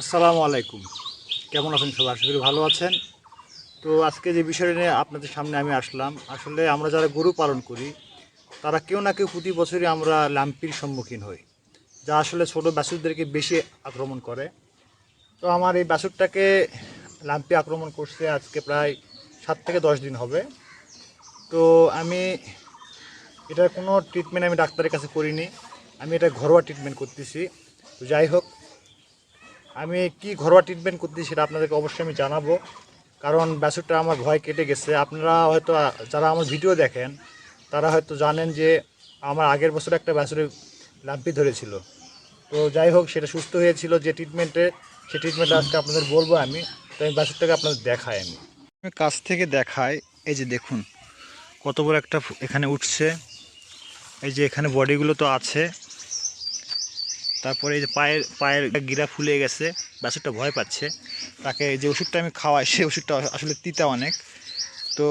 আসসালামু আলাইকুম। কেমন আছেন সবাই? আশা করি ভালো আছেন। তো আজকে যে বিষয়টা নিয়ে আপনাদের সামনে আমি আসলাম, আসলে আমরা যারা গরু পালন করি, তারা কেউ না কেউ প্রতি বছরই আমরা ল্যাম্পির সম্মুখীন হই, যা আসলে ছোট বাছুরদেরকে বেশি আক্রমণ করে। তো আমার এই বাছুরটাকে ল্যাম্পি আক্রমণ করছে আজকে প্রায় সাত থেকে দশ দিন হবে। তো আমি এটার কোনো ট্রিটমেন্ট আমি ডাক্তারের কাছে করিনি, আমি এটা ঘরোয়া ট্রিটমেন্ট করতেছি। তো যাই হোক আমি কি ঘরোয়া ট্রিটমেন্ট করতেছি সেটা আপনাদেরকে অবশ্যই আমি জানাব। কারণ ব্যাসুরটা আমার ভয় কেটে গেছে। আপনারা হয়তো, যারা আমার ভিডিও দেখেন, তারা হয়তো জানেন যে আমার আগের বছর একটা ব্যাসুরে লাম্পি ধরেছিল। তো যাই হোক, সেটা সুস্থ হয়েছিল যে ট্রিটমেন্টে সেই ট্রিটমেন্টটা আজকে আপনাদের বলব আমি। তো আমি ব্যাসুরটাকে আপনাদের দেখাই আমি। কাছ থেকে দেখাই, এই যে দেখুন, কত বড় একটা এখানে উঠছে। এই যে এখানে বডিগুলো তো আছে। তারপরে এই যে পায়ের পায়ের গিরা ফুলে গেছে, বাছুরটা ভয় পাচ্ছে। তাকে যে ওষুধটা আমি খাওয়াই, সেই ওষুধটা আসলে তিতা অনেক। তো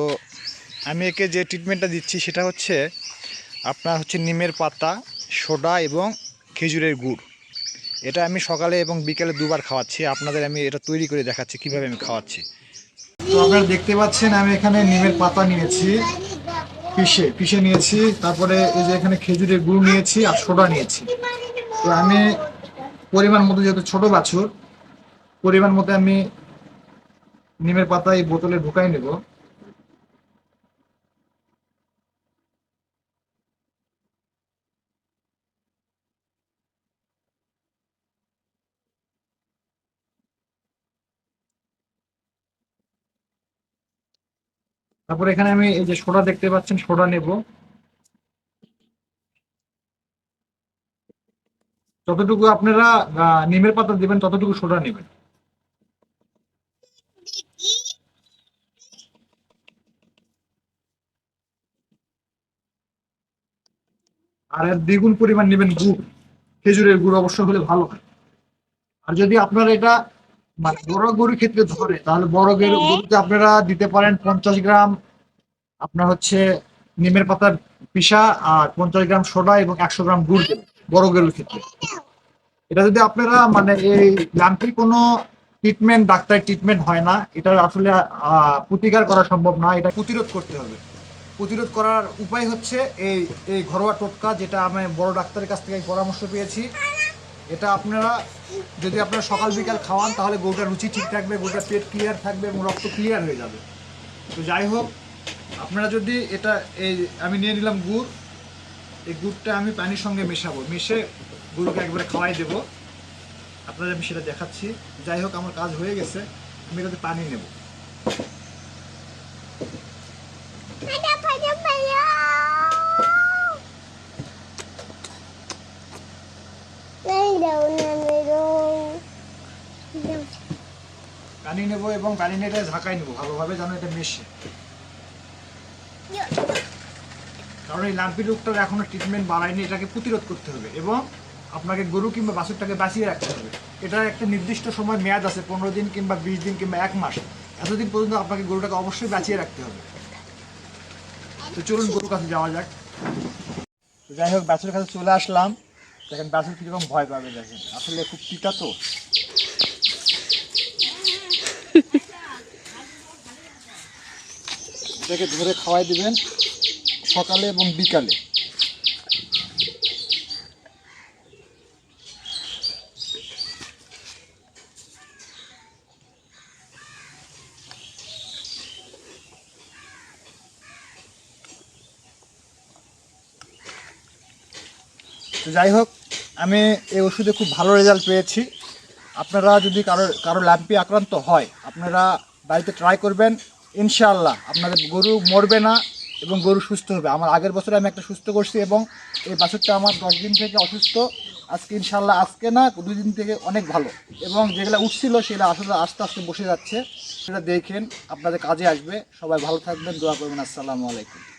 আমি একে যে ট্রিটমেন্টটা দিচ্ছি, সেটা হচ্ছে আপনার হচ্ছে নিমের পাতা, সোডা এবং খেজুরের গুড়। এটা আমি সকালে এবং বিকেলে দুবার খাওয়াচ্ছি। আপনাদের আমি এটা তৈরি করে দেখাচ্ছি, কীভাবে আমি খাওয়াচ্ছি। তো আপনারা দেখতে পাচ্ছেন, আমি এখানে নিমের পাতা নিয়েছি, পিষে পিষে নিয়েছি, তারপরে এই যে এখানে খেজুরের গুড় নিয়েছি আর সোডা নিয়েছি। তো আমি পরিমাণ মতো যেহেতু ছোট বাছুর, পরিমাণ মতো আমি নিমের পাতা এই বোতলে ঢুকাই নেব। তারপর এখানে আমি এই যে সোডা দেখতে পাচ্ছেন, সোডা নেব। যতটুকু আপনারা নিমের পাতা দিবেন ততটুকু সোডা নেবেন। আর এর দ্বিগুণ পরিমাণ নেবেন গুড়। খেজুরের গুড় অবশ্য হলে ভালো হয়। আর যদি আপনারা এটা মানে বড় গরুর ক্ষেত্রে ধরে তাহলে বড় গরু গরুতে আপনারা দিতে পারেন পঞ্চাশ গ্রাম। আপনার হচ্ছে নিমের পাতার পিসা আর পঞ্চাশ গ্রাম সোডা এবং একশো গ্রাম গুড় দেবেন। বড় ক্ষেত্রে। এটা যদি আপনারা মানে এই যান্ত্রিক কোনো ট্রিটমেন্ট ডাক্তার ট্রিটমেন্ট হয় না, এটা আসলে প্রতিকার করা সম্ভব না, এটা প্রতিরোধ করতে হবে। প্রতিরোধ করার উপায় হচ্ছে এই এই ঘরোয়া টোটকা, যেটা আমি বড় ডাক্তারের কাছ থেকে পরামর্শ পেয়েছি। এটা আপনারা, যদি আপনারা সকাল বিকাল খাওয়ান, তাহলে গরুটার রুচি ঠিক থাকবে, গরুটার পেট ক্লিয়ার থাকবে এবং রক্ত ক্লিয়ার হয়ে যাবে। তো যাই হোক, আপনারা যদি এটা, এই, আমি নিয়ে নিলাম গুড়। এই গুড়টা আমি পানির সঙ্গে মেশাবো। মিশে গরুকে একবারে খাওয়াই দেবো। আপনাদের আমি সেটা দেখাচ্ছি। যাই হোক আমার কাজ হয়ে গেছে। আমি এটাতে পানি নেব। পানি নেব এবং পানি নিয়ে এটা ঝাঁকাই নেব। ভালোভাবে যেন এটা মেশে। কারণ এই লাম্পি রোগটার এখনও ট্রিটমেন্ট বাড়ায়নি, এটাকে প্রতিরোধ করতে হবে এবং আপনাকে গরু কিংবা বাছুরটাকে বাঁচিয়ে রাখতে হবে। এটার একটা নির্দিষ্ট সময় মেয়াদ আছে, পনেরো দিন কিংবা বিশ দিন কিংবা এক মাস। এতদিন পর্যন্ত আপনাকে গরুটাকে অবশ্যই বাঁচিয়ে রাখতে হবে। তো চলুন গরুর কাছে যাওয়া যাক। যাই হোক, বাছুরের কাছে চলে আসলাম। দেখেন বাছুর কীরকম ভয় পাবে, দেখেন। আসলে খুব টিকা তো। এটাকে ধরে খাওয়াই দিবেন। সকালে এবং বিকালে। যাই হোক, আমি এই ওষুধে খুব ভালো রেজাল্ট পেয়েছি। আপনারা যদি কারও কারও ল্যাম্পি আক্রান্ত হয়, আপনারা বাড়িতে ট্রাই করবেন। ইনশাআল্লাহ আপনাদের গরু মরবে না। এবং গরু সুস্থ হবে। আমার আগের বছরে আমি একটা সুস্থ করছি এবং এই বাছুরটা আমার দশ দিন থেকে অসুস্থ। আজকে ইনশাল্লাহ আজকে না, দুই দিন থেকে অনেক ভালো। এবং যেগুলো উঠছিল সেগুলো আসলে আস্তে আস্তে বসে যাচ্ছে। সেটা দেখেন, আপনাদের কাজে আসবে। সবাই ভালো থাকবেন, দোয়া করবেন। আসসালামু আলাইকুম।